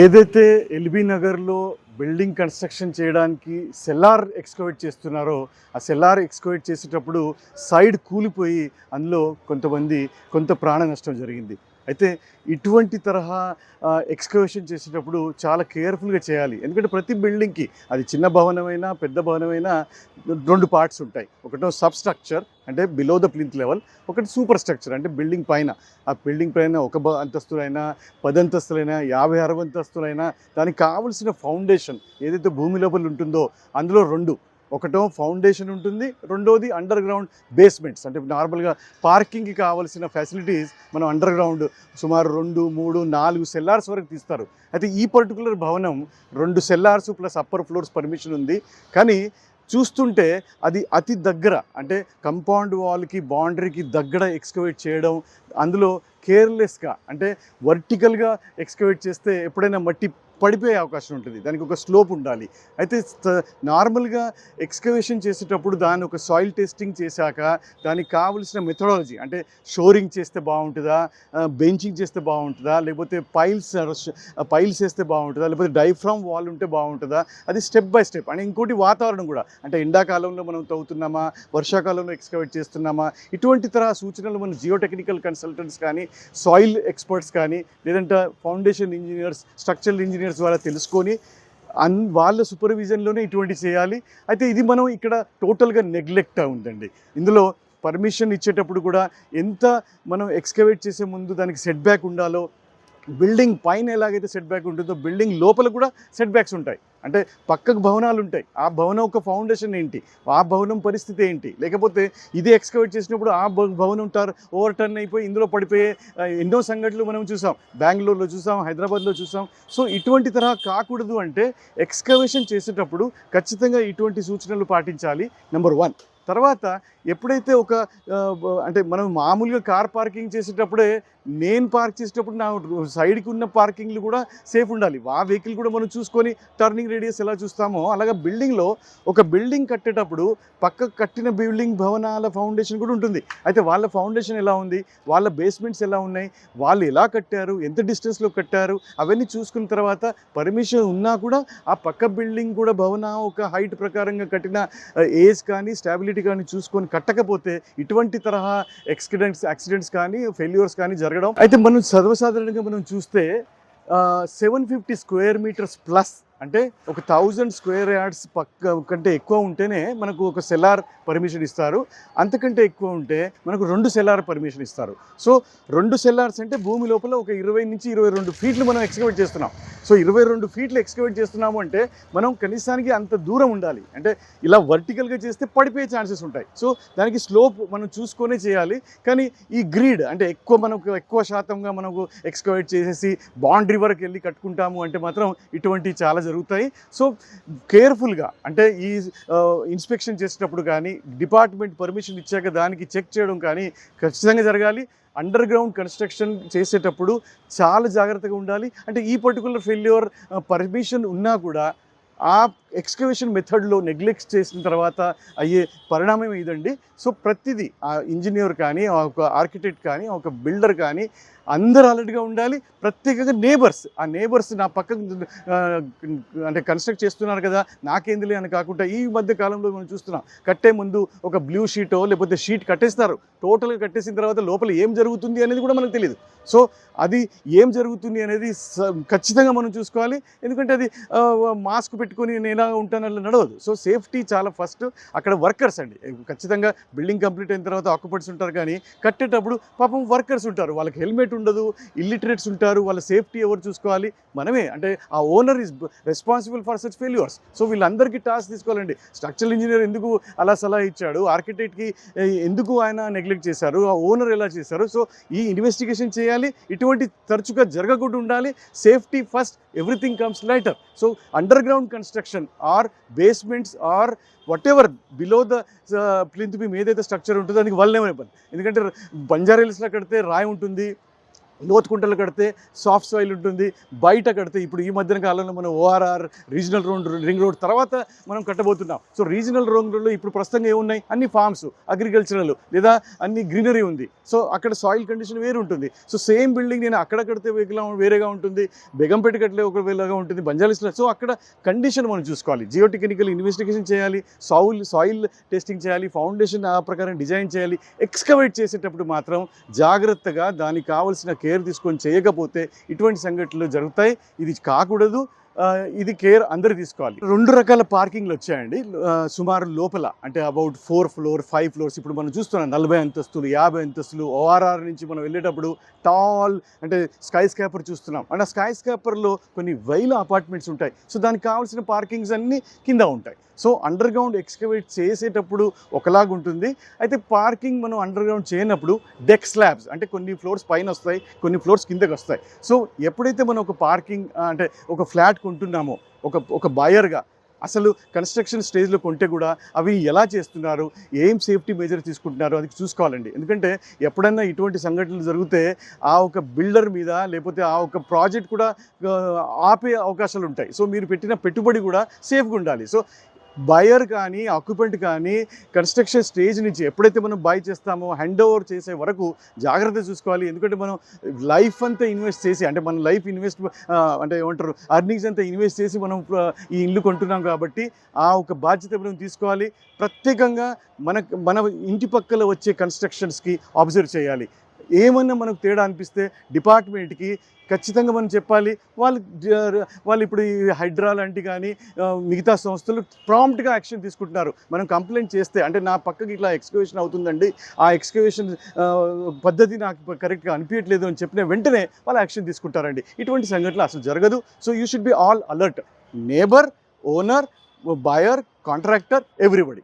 ఏదైతే ఎల్బీ నగర్లో building construction చేయడానికి సెల్లార్ ఎక్స్కవేట్ చేస్తున్నారో ఆ సెల్లార్ ఎక్స్కవేట్ చేసేటప్పుడు సైడ్ కూలిపోయి అందులో కొంతమంది కొంత ప్రాణ నష్టం జరిగింది. అయితే ఇటువంటి తరహా ఎక్స్కవేషన్ చేసేటప్పుడు చాలా కేర్ఫుల్గా చేయాలి. ఎందుకంటే ప్రతి బిల్డింగ్కి అది చిన్న భవనమైనా పెద్ద భవనమైనా రెండు పార్ట్స్ ఉంటాయి. ఒకటో సబ్ స్ట్రక్చర్ అంటే బిలో ద ప్లింత్ లెవెల్ ఒకటి సూపర్ స్ట్రక్చర్ అంటే బిల్డింగ్ పైన. ఆ బిల్డింగ్ పైన ఒక అంతస్తులైనా పది అంతస్తులైనా యాభై అరవై అంతస్తులైనా దానికి కావలసిన ఫౌండేషన్ ఏదైతే భూమి లోపల ఉంటుందో అందులో రెండు ఒకటో ఫౌండేషన్ ఉంటుంది రెండోది అండర్ గ్రౌండ్ బేస్మెంట్స్ అంటే నార్మల్గా పార్కింగ్కి కావాల్సిన ఫెసిలిటీస్ మనం అండర్ గ్రౌండ్ సుమారు రెండు మూడు నాలుగు సెల్లార్స్ వరకు తీస్తారు. అయితే ఈ పర్టికులర్ భవనం రెండు cellars plus upper floors permission ఉంది. కానీ చూస్తుంటే అది అతి దగ్గర అంటే కంపౌండ్ వాల్కి బౌండరీకి దగ్గర ఎక్స్కవేట్ చేయడం అందులో కేర్లెస్గా అంటే వర్టికల్గా ఎక్స్కవేట్ చేస్తే ఎప్పుడైనా మట్టి పడిపోయే అవకాశం ఉంటుంది. దానికి ఒక స్లోప్ ఉండాలి. అయితే నార్మల్గా ఎక్స్కవేషన్ చేసేటప్పుడు దాన్ని ఒక సాయిల్ టెస్టింగ్ చేశాక దానికి కావలసిన మెథడాలజీ అంటే షోరింగ్ చేస్తే బాగుంటుందా బెంచింగ్ చేస్తే బాగుంటుందా లేకపోతే పైల్స్ పైల్స్ వేస్తే బాగుంటుందా లేకపోతే డైఫ్రామ్ వాల్ ఉంటే బాగుంటుందా అది స్టెప్ బై స్టెప్ అండ్ ఇంకోటి వాతావరణం కూడా అంటే ఎండాకాలంలో మనం తవ్వుతున్నామా వర్షాకాలంలో ఎక్స్కవేట్ చేస్తున్నామా ఇటువంటి తరహా సూచనలు మన జియోటెక్నికల్ కన్సల్టెంట్స్ కానీ సాయిల్ ఎక్స్పర్ట్స్ కానీ లేదంటే ఫౌండేషన్ ఇంజనీర్స్ స్ట్రక్చరల్ ఇంజనీర్స్ ద్వారా తెలుసుకొని అన్ వాళ్ళ సూపర్విజన్లోనే ఇటువంటి చేయాలి. అయితే ఇది మనం ఇక్కడ టోటల్గా నెగ్లెక్ట్ ఉందండి. ఇందులో పర్మిషన్ ఇచ్చేటప్పుడు కూడా ఎంత మనం ఎక్స్కవేట్ చేసే ముందు దానికి సెట్ బ్యాక్ ఉండాలో బిల్డింగ్ పైన ఎలాగైతే సెట్ బ్యాక్ ఉంటుందో బిల్డింగ్ లోపల కూడా సెట్ బ్యాక్స్ ఉంటాయి. అంటే పక్కకు భవనాలు ఉంటాయి ఆ భవనం ఒక ఫౌండేషన్ ఏంటి? ఆ భవనం పరిస్థితి ఏంటి? లేకపోతే ఇది ఎక్స్కవేట్ చేసినప్పుడు ఆ భవనం టర్ ఓవర్ టర్న్ అయిపోయి ఇందులో పడిపోయే ఎన్నో సంఘటనలు మనం చూసాం. బెంగళూరులో చూసాం హైదరాబాద్లో చూసాం. సో ఇటువంటి తరహా కాకూడదు అంటే ఎక్స్కవేషన్ చేసేటప్పుడు ఖచ్చితంగా ఇటువంటి సూచనలు పాటించాలి నెంబర్ వన్ తర్వాత ఎప్పుడైతే ఒక అంటే మనం మామూలుగా కార్ పార్కింగ్ చేసేటప్పుడే నేను పార్క్ చేసేటప్పుడు నా సైడ్కి ఉన్న పార్కింగ్లు కూడా సేఫ్ ఉండాలి. ఆ వెహికల్ కూడా మనం చూసుకొని టర్నింగ్ రేడియస్ ఎలా చూస్తామో అలాగే బిల్డింగ్లో ఒక బిల్డింగ్ కట్టేటప్పుడు పక్క కట్టిన బిల్డింగ్ భవనాల ఫౌండేషన్ కూడా ఉంటుంది. అయితే వాళ్ళ ఫౌండేషన్ ఎలా ఉంది? వాళ్ళ బేస్మెంట్స్ ఎలా ఉన్నాయి? వాళ్ళు ఎలా కట్టారు? ఎంత డిస్టెన్స్లో కట్టారు? అవన్నీ చూసుకున్న తర్వాత పర్మిషన్ ఉన్నా కూడా ఆ పక్క బిల్డింగ్ కూడా భవన ఒక హైట్ ప్రకారంగా కట్టిన ఏజ్ కానీ స్టాబిలిటీ కానీ చూసుకొని కట్టకపోతే ఇటువంటి తరహా ఎక్సిడెంట్స్ యాక్సిడెంట్స్ కానీ ఫెయిల్యూర్స్ కానీ జరగడం. అయితే మనం సర్వసాధారణంగా మనం చూస్తే seven fifty square metres plus అంటే ఒక థౌజండ్ స్క్వేర్ యార్డ్స్ పక్క కంటే ఎక్కువ ఉంటేనే మనకు ఒక సెల్లార్ పర్మిషన్ ఇస్తారు. అంతకంటే ఎక్కువ ఉంటే మనకు రెండు సెల్లార్ పర్మిషన్ ఇస్తారు. సో రెండు సెల్లార్స్ అంటే భూమి లోపల ఒక ఇరవై నుంచి ఇరవై రెండు ఫీట్లు మనం ఎక్స్కవేట్ చేస్తున్నాం. సో ఇరవై రెండు ఫీట్లు ఎక్స్కవేట్ చేస్తున్నాము అంటే మనం కనీసానికి అంత దూరం ఉండాలి. అంటే ఇలా వర్టికల్గా చేస్తే పడిపోయే ఛాన్సెస్ ఉంటాయి. సో దానికి స్లోప్ మనం చూసుకొనే చేయాలి. కానీ ఈ గ్రీడ్ అంటే ఎక్కువ మనకు ఎక్కువ శాతంగా మనకు ఎక్స్కవేట్ చేసేసి బౌండరీ వరకు వెళ్ళి కట్టుకుంటాము అంటే మాత్రం ఇటువంటి చాలా జరుగుతాయి. సో కేర్ఫుల్గా అంటే ఈ ఇన్స్పెక్షన్ చేసేటప్పుడు కానీ డిపార్ట్మెంట్ పర్మిషన్ ఇచ్చాక దానికి చెక్ చేయడం కానీ ఖచ్చితంగా జరగాలి. అండర్ గ్రౌండ్ కన్స్ట్రక్షన్ చేసేటప్పుడు చాలా జాగ్రత్తగా ఉండాలి. అంటే ఈ పర్టికులర్ ఫెయిల్యూర్ పర్మిషన్ ఉన్నా కూడా ఆ ఎక్స్కవేషన్ మెథడ్లో నెగ్లెక్ట్ చేసిన తర్వాత అయ్యే పరిణామం ఇదండి. సో ప్రతిదీ ఆ ఇంజనీర్ కానీ ఆ ఒక ఆర్కిటెక్ట్ కానీ ఒక బిల్డర్ కానీ అందరు అలర్ట్గా ఉండాలి. ప్రత్యేకంగా నేబర్స్ ఆ నేబర్స్ నా పక్క అంటే కన్స్ట్రక్ట్ చేస్తున్నారు కదా నాకేందిలే అని కాకుండా ఈ మధ్య కాలంలో మనం చూస్తున్నాం కట్టే ముందు ఒక బ్లూ షీటో లేకపోతే షీట్ కట్టేస్తారు. టోటల్గా కట్టేసిన తర్వాత లోపల ఏం జరుగుతుంది అనేది కూడా మనకు తెలియదు సో అది ఏం జరుగుతుంది అనేది స- ఖచ్చితంగా మనం చూసుకోవాలి. ఎందుకంటే అది మాస్క్ పెట్టుకొని నేను లేకుండా ఉంటాను అలా నడవదు. సో సేఫ్టీ చాలా ఫస్ట్ అక్కడ వర్కర్స్ అండి. ఖచ్చితంగా బిల్డింగ్ కంప్లీట్ అయిన తర్వాత ఆక్యుపెంట్స్ ఉంటారు కానీ కట్టేటప్పుడు పాపం వర్కర్స్ ఉంటారు. వాళ్ళకి హెల్మెట్ ఉండదు ఇల్లిటరేట్స్ ఉంటారు వాళ్ళ సేఫ్టీ ఎవరు చూసుకోవాలి? మనమే. అంటే ఆ owner is responsible for such failures. So వీళ్ళందరికీ టాస్క్ తీసుకోవాలండి. స్ట్రక్చరల్ ఇంజనీర్ ఎందుకు అలా సలహా ఇచ్చాడు? ఆర్కిటెక్ట్కి ఎందుకు ఆయన నెగ్లెక్ట్ చేశారు? ఆ ఓనర్ ఎలా చేశారు? సో ఈ ఇన్వెస్టిగేషన్ చేయాలి. ఇటువంటి తరచుగా జరగకుండా ఉండాలి. Safety first everything comes lighter. So underground construction or basements or whatever below the plinth beam ఏదైతే స్ట్రక్చర్ ఉంటుందో దానికి వల్లనే పని. ఎందుకంటే బంజారా హిల్స్లో కడితే రాయి ఉంటుంది లోతుకుంటలు కడితే సాఫ్ట్ సాయిల్ ఉంటుంది బయట కడితే ఇప్పుడు ఈ మధ్యన కాలంలో మనం ORR regional road ring road తర్వాత మనం కట్టబోతున్నాం. సో రీజనల్ రింగ్ రోడ్లో ఇప్పుడు ప్రస్తుతంగా ఏమున్నాయి? అన్ని ఫార్మ్స్ అగ్రికల్చరల్ లేదా అన్ని గ్రీనరీ ఉంది. సో అక్కడ సాయిల్ కండిషన్ వేరు ఉంటుంది. సో సేమ్ బిల్డింగ్ నేను అక్కడ కడితే వేరేగా ఉంటుంది బెగంపేట కట్టలే ఒక వేలాగా ఉంటుంది బంజాలిస్లో సో అక్కడ కండిషన్ మనం చూసుకోవాలి. జియోటెక్నికల్ ఇన్వెస్టిగేషన్ చేయాలి సాయిల్ సాయిల్ టెస్టింగ్ చేయాలి ఫౌండేషన్ ఆ ప్రకారం డిజైన్ చేయాలి ఎక్స్కవేట్ చేసేటప్పుడు మాత్రం జాగ్రత్తగా దానికి కావాల్సిన కేర్ తీసుకొని చేయకపోతే ఇటువంటి సంఘటనలు జరుగుతాయి. ఇది కాకూడదు. ఇది కేర్ అందరు తీసుకోవాలి. రెండు రకాల పార్కింగ్లు వచ్చాయండి. సుమారు లోపల అంటే about four floor five floors ఇప్పుడు మనం చూస్తున్నాం నలభై అంతస్తులు యాభై అంతస్తులు ఓఆర్ఆర్ నుంచి మనం వెళ్ళేటప్పుడు టాల్ అంటే స్కై స్కాపర్ చూస్తున్నాం. అంటే స్కై స్కాపర్లో కొన్ని వేల అపార్ట్మెంట్స్ ఉంటాయి. సో దానికి కావాల్సిన పార్కింగ్స్ అన్నీ కింద ఉంటాయి. సో అండర్ గ్రౌండ్ ఎక్స్కవేట్ చేసేటప్పుడు ఒకలాగా ఉంటుంది. అయితే పార్కింగ్ మనం అండర్ గ్రౌండ్ చేయనప్పుడు డెక్ స్లాబ్స్ అంటే కొన్ని ఫ్లోర్స్ పైన వస్తాయి కొన్ని ఫ్లోర్స్ కిందకి వస్తాయి. సో ఎప్పుడైతే మనం ఒక పార్కింగ్ అంటే ఒక ఫ్లాట్ కొంటున్నామో ఒక ఒక బయర్గా అసలు కన్స్ట్రక్షన్ స్టేజ్లో కొంటే కూడా అవి ఎలా చేస్తున్నారు ఏం సేఫ్టీ మెజర్ తీసుకుంటున్నారు అది చూసుకోవాలండి. ఎందుకంటే ఎప్పుడైనా ఇటువంటి సంఘటనలు జరిగితే ఆ ఒక బిల్డర్ మీద లేకపోతే ఆ ఒక ప్రాజెక్ట్ కూడా ఆపే అవకాశాలు ఉంటాయి. సో మీరు పెట్టిన పెట్టుబడి కూడా సేఫ్గా ఉండాలి. సో బయర్ కానీ ఆక్యుపెంట్ కానీ కన్స్ట్రక్షన్ స్టేజ్ నుంచి ఎప్పుడైతే మనం బై చేస్తామో హ్యాండ్ ఓవర్ చేసే వరకు జాగ్రత్త చూసుకోవాలి. ఎందుకంటే మనం లైఫ్ అంతా ఇన్వెస్ట్ చేసి అంటే మన లైఫ్ ఇన్వెస్ట్ అంటే ఏమంటారు అర్నింగ్స్ అంతా ఇన్వెస్ట్ చేసి మనం ఈ ఇల్లు కొంటున్నాం కాబట్టి ఆ ఒక బాధ్యత మనం తీసుకోవాలి. ప్రత్యేకంగా మన మన ఇంటి పక్కల వచ్చే కన్స్ట్రక్షన్స్కి అబ్జర్వ్ చేయాలి. ఏమన్నా మనకు తేడా అనిపిస్తే డిపార్ట్మెంట్కి ఖచ్చితంగా మనం చెప్పాలి. వాళ్ళు వాళ్ళు ఇప్పుడు ఈ హైడ్రా లాంటి కానీ మిగతా సంస్థలు ప్రాంప్ట్గా యాక్షన్ తీసుకుంటున్నారు. మనం కంప్లైంట్ చేస్తే అంటే నా పక్కకి ఇట్లా ఎక్స్కవేషన్ అవుతుందండి. ఆ ఎక్స్కవేషన్ పద్ధతి నాకు కరెక్ట్గా అనిపించట్లేదు అని చెప్పిన వెంటనే వాళ్ళు యాక్షన్ తీసుకుంటారండి. ఇటువంటి సంఘటనలు అసలు జరగదు. So you should be all alert. Neighbour owner buyer contractor everybody.